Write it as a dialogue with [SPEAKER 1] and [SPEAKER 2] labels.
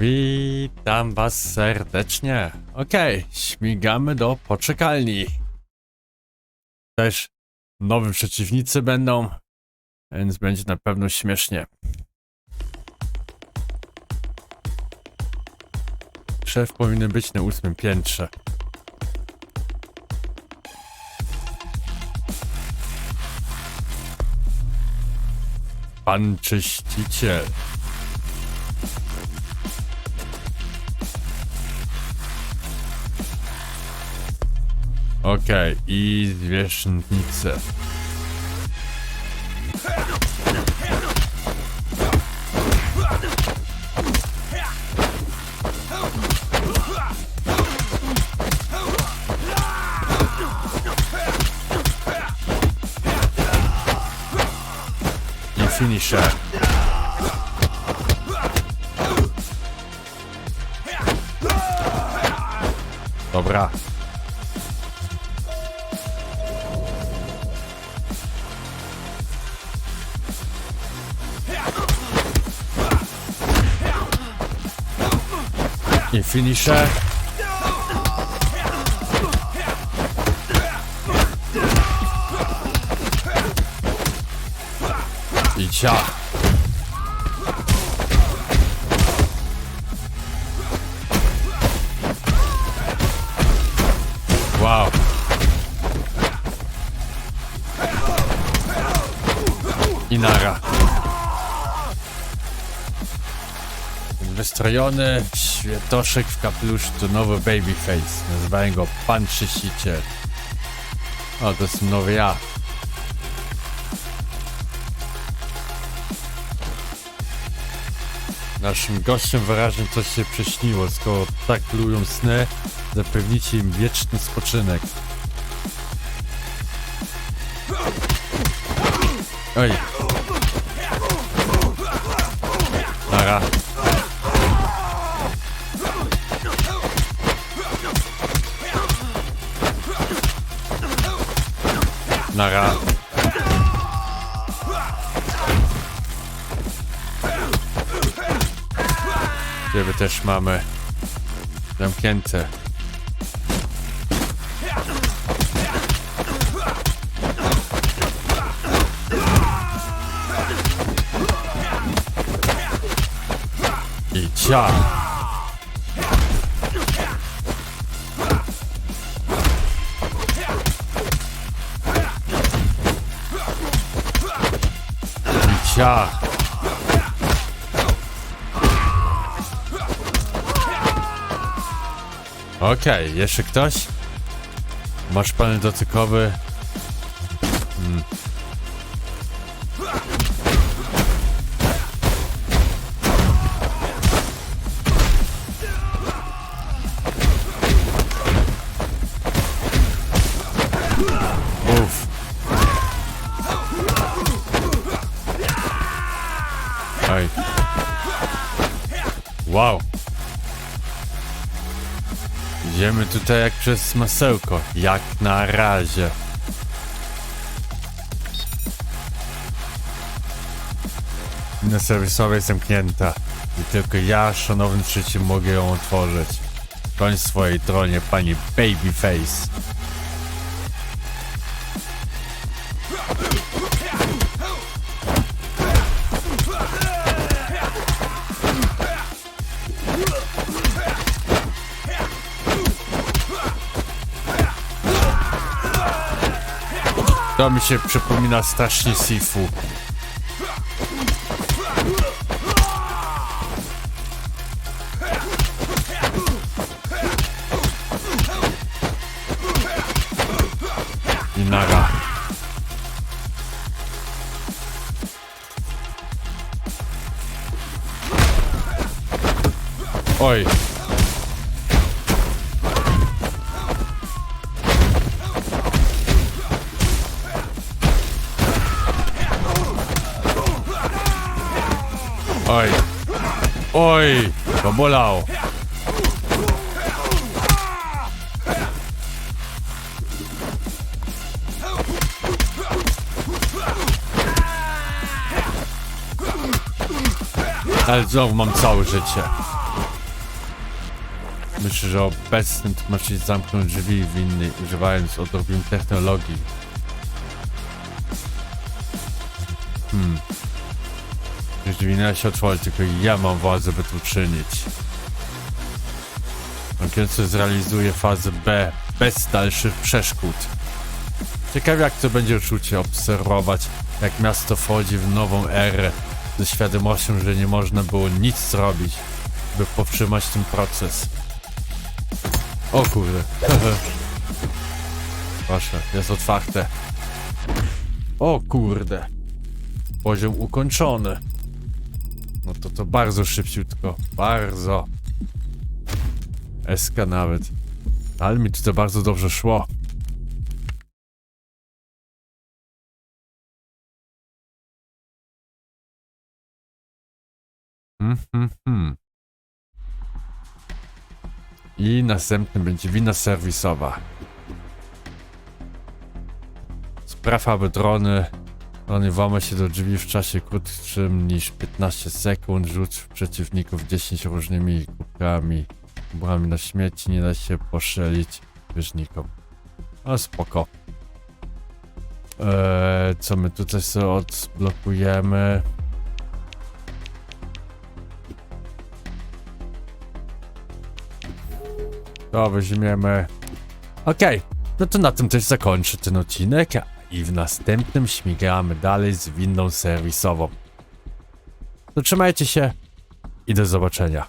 [SPEAKER 1] Witam was serdecznie. Okej, śmigamy do poczekalni. Też nowi przeciwnicy będą, więc będzie na pewno śmiesznie. Szef powinien być na ósmym piętrze. Pan czyściciel. Okej, i zwierzchnice. I finisher. Dobra. I finisher. I ciach. Wow. I nara. Wystrojony świetoszek w kapeluszu to nowy babyface. Nazywają go Pan Czyściciel. O, to jest nowy ja. Naszym gościom wyraźnie coś się przyśniło. Skoro tak lubią sny, zapewnicie im wieczny spoczynek. Oj. Nara. Ciebie też mamy zamknięte. I cia. I cia. Okej, jeszcze ktoś? Masz panel dotykowy. Hmm. Oj. Wow. Idziemy tutaj jak przez masełko. Jak na razie. Inna serwisowa jest zamknięta. I tylko ja, szanowny trzeci, mogę ją otworzyć. Koń swojej tronie, pani Babyface. To mi się przypomina strasznie Sifu. I. Oj. Oj, to bolało. Ale znowu mam całe życie. Myślę, że obecnym tłumaczyć zamknąć drzwi winny, używając odrobin technologii. Hmm. Drzwi nie da się otworzyć, tylko ja mam władzę, by to uczynić. Ankielce zrealizuje fazę B bez dalszych przeszkód. Ciekawe jak to będzie uczucie obserwować, jak miasto wchodzi w nową erę, ze świadomością, że nie można było nic zrobić, by powstrzymać ten proces. O kurde. Proszę, jest otwarte. O kurde. Poziom ukończony. No to to bardzo szybciutko. Bardzo. SK nawet. Ale mi to bardzo dobrze szło. Hmm, hmm. I następny będzie wina serwisowa. Spraw, aby drony, drony włamać się do drzwi w czasie krótszym niż 15 sekund. Rzuć przeciwników 10 różnymi kubkami. Kubkami na śmieci nie da się poszczelić wyżnikom. A spoko. Eee, co my tutaj sobie odblokujemy? To weźmiemy. Okej, no to na tym też zakończę ten odcinek i w następnym śmigamy dalej z windą serwisową. Trzymajcie się i do zobaczenia.